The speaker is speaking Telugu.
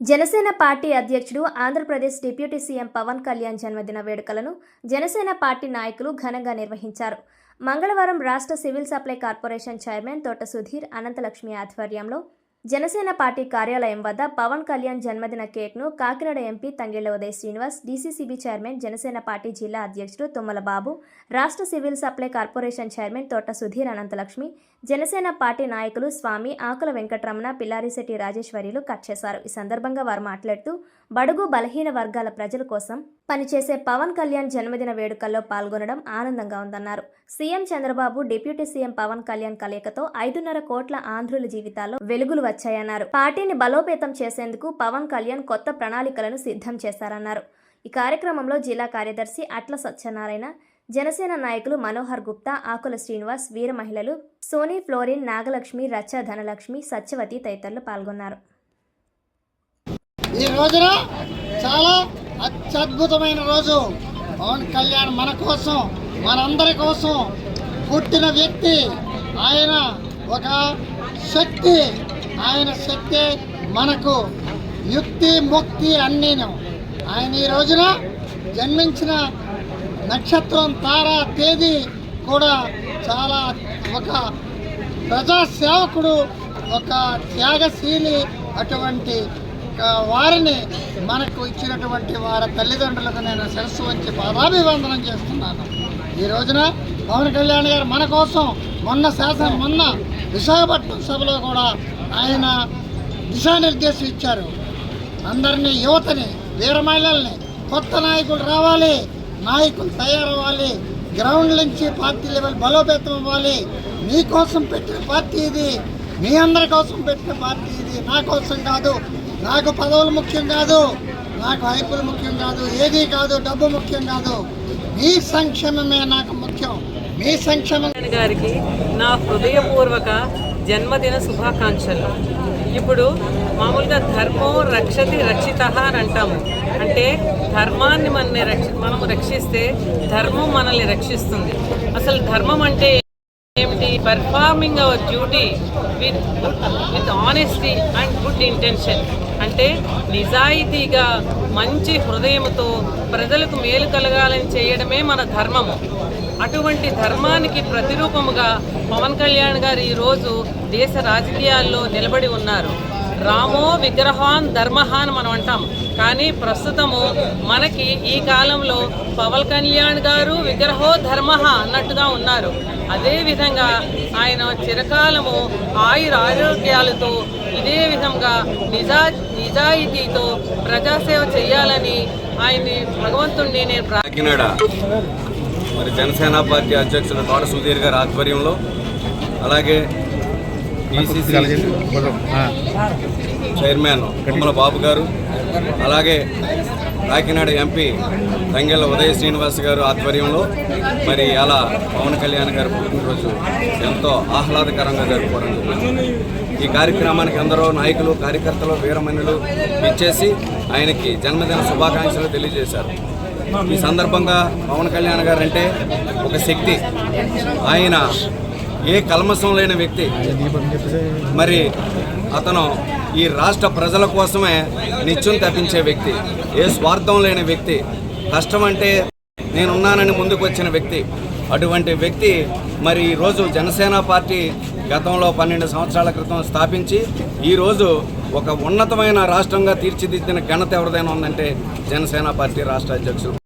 జనసేన పార్టీ అధ్యక్షుడు ఆంధ్రప్రదేశ్ డిప్యూటీ సీఎం పవన్ కళ్యాణ్ జన్మదిన వేడుకలను జనసేన పార్టీ నాయకులు ఘనంగా నిర్వహించారు. మంగళవారం రాష్ట్ర సివిల్ సప్లై కార్పొరేషన్ చైర్మన్ తోట సుధీర్ అనంతలక్ష్మి ఆధ్వర్యంలో జనసేన పార్టీ కార్యాలయం వద్ద పవన్ కళ్యాణ్ జన్మదిన కేక్ను Kakinada MP Tangella Uday Srinivas DCCB chairman Janasena party జిల్లా అధ్యక్షుడు తుమ్మల బాబు రాష్ట్ర సివిల్ సప్లై కార్పొరేషన్ చైర్మన్ తోట సుధీర్ అనంతలక్ష్మి జనసేన పార్టీ నాయకులు స్వామి ఆకుల వెంకటరమణ పిల్లారిశెట్టి రాజేశ్వరిలు కట్ చేశారు. ఈ సందర్భంగా వారు మాట్లాడుతూ బడుగు బలహీన వర్గాల ప్రజల కోసం పనిచేసే పవన్ కళ్యాణ్ జన్మదిన వేడుకల్లో పాల్గొనడం ఆనందంగా ఉందన్నారు. CM Chandrababu deputy CM Pawan Kalyan కలయికతో ఐదున్నర కోట్ల ఆంధ్రుల జీవితాల్లో వెలుగులు వచ్చాయన్నారు. పార్టీని బలోపేతం చేసేందుకు పవన్ కళ్యాణ్ కొత్త ప్రణాళికలను సిద్ధం చేశారన్నారు. ఈ కార్యక్రమంలో జిల్లా కార్యదర్శి అట్ల సత్యనారాయణ జనసేన నాయకులు మనోహర్ గుప్తా ఆకుల శ్రీనివాస్ వీర మహిళలు సోనీ ఫ్లోరిన్ నాగలక్ష్మి రచ్చ ధనలక్ష్మి సత్యవతి తదితరులు పాల్గొన్నారు. ఈ రోజున చాలా అత్యద్భుతమైన రోజు. పవన్ కళ్యాణ్ మన కోసం మనందరి కోసం పుట్టిన వ్యక్తి. ఆయన ఒక శక్తి. ఆయన శక్తి మనకు యుక్తి ముక్తి అన్నీను. ఆయన ఈ రోజున జన్మించిన నక్షత్రం తార తేదీ కూడా చాలా ఒక ప్రజాసేవకుడు ఒక త్యాగశీలి అటువంటి ఒక వారిని మనకు ఇచ్చినటువంటి వారి తల్లిదండ్రులకు నేను శిరస్సు వచ్చి పాదాభివందనం చేస్తున్నాను. ఈ రోజున పవన్ కళ్యాణ్ గారు మన కోసం మొన్న శాసనం మొన్న విశాఖపట్నం సభలో కూడా ఆయన దిశానిర్దేశం ఇచ్చారు. అందరినీ యువతని వీర మహిళల్ని కొత్త నాయకులు రావాలి నాయకులు తయారవ్వాలి గ్రౌండ్ నుంచి పార్టీ లెవెల్ బలోపేతం అవ్వాలి. మీకోసం పెట్టిన పార్టీ ఇది మీ అందరి కోసం పెట్టిన పార్టీ ఇది. నా కోసం కాదు నాకు పదవులు ముఖ్యం కాదు నాకు హైపులు ముఖ్యం కాదు ఏది కాదు డబ్బు ముఖ్యం కాదు. మీ సంక్షేమమే నాకు ముఖ్యం. మీ సంక్షేమం గారికి నా హృదయపూర్వక జన్మదిన శుభాకాంక్షలు. ఇప్పుడు మామూలుగా ధర్మం రక్షతి రక్షిత అని అంటాము. అంటే ధర్మాన్ని మనల్ని రక్ష మనము రక్షిస్తే ధర్మం మనల్ని రక్షిస్తుంది. అసలు ధర్మం అంటే ఏమిటి? Performing our duty with with honesty and good intention అంటే నిజాయితీగా మంచి హృదయంతో ప్రజలకు మేలు కలగాలని చేయడమే మన ధర్మము. అటువంటి ధర్మానికి ప్రతిరూపముగా పవన్ కళ్యాణ్ గారు ఈరోజు దేశ రాజకీయాల్లో నిలబడి ఉన్నారు. రామో విగ్రహాన్ ధర్మ అని మనం అంటాం. కానీ ప్రస్తుతము మనకి ఈ కాలంలో పవన్ కళ్యాణ్ గారు విగ్రహో ధర్మ అన్నట్టుగా ఉన్నారు. అదేవిధంగా ఆయన చిరకాలము ఆయుర ఆరోగ్యాలతో ఇదే విధంగా నిజా నిజాయితీతో ప్రజాసేవ చేయాలని ఆయన్ని భగవంతుణ్ణి నేను కాకినాడ మరి జనసేన పార్టీ అధ్యక్షుడు తోట సుధీర్ గారి ఆధ్వర్యంలో అలాగే చైర్మన్ తుమ్మల బాబు గారు అలాగే కాకినాడ ఎంపీ తంగెళ్ళ ఉదయ శ్రీనివాస్ గారు ఆధ్వర్యంలో మరి అలా పవన్ కళ్యాణ్ గారి పుట్టినరోజు ఎంతో ఆహ్లాదకరంగా జరుపుకోవడం జరిగింది. ఈ కార్యక్రమానికి అందరూ నాయకులు కార్యకర్తలు వీరమణులు ఇచ్చేసి ఆయనకి జన్మదిన శుభాకాంక్షలు తెలియజేశారు. ఈ సందర్భంగా పవన్ కళ్యాణ్ గారు అంటే ఒక శక్తి. ఆయన ఏ కల్మషం లేని వ్యక్తి. మరి అతను ఈ రాష్ట్ర ప్రజల కోసమే నిత్యం తప్పించే వ్యక్తి. ఏ స్వార్థం లేని వ్యక్తి. కష్టం అంటే నేనున్నానని ముందుకు వచ్చిన వ్యక్తి. అటువంటి వ్యక్తి మరి ఈరోజు జనసేన పార్టీ గతంలో పన్నెండు సంవత్సరాల క్రితం స్థాపించి ఈరోజు ఒక ఉన్నతమైన రాష్ట్రంగా తీర్చిదిద్దిన ఘనత ఎవరిదైనా ఉందంటే జనసేన పార్టీ రాష్ట్ర అధ్యక్షులు.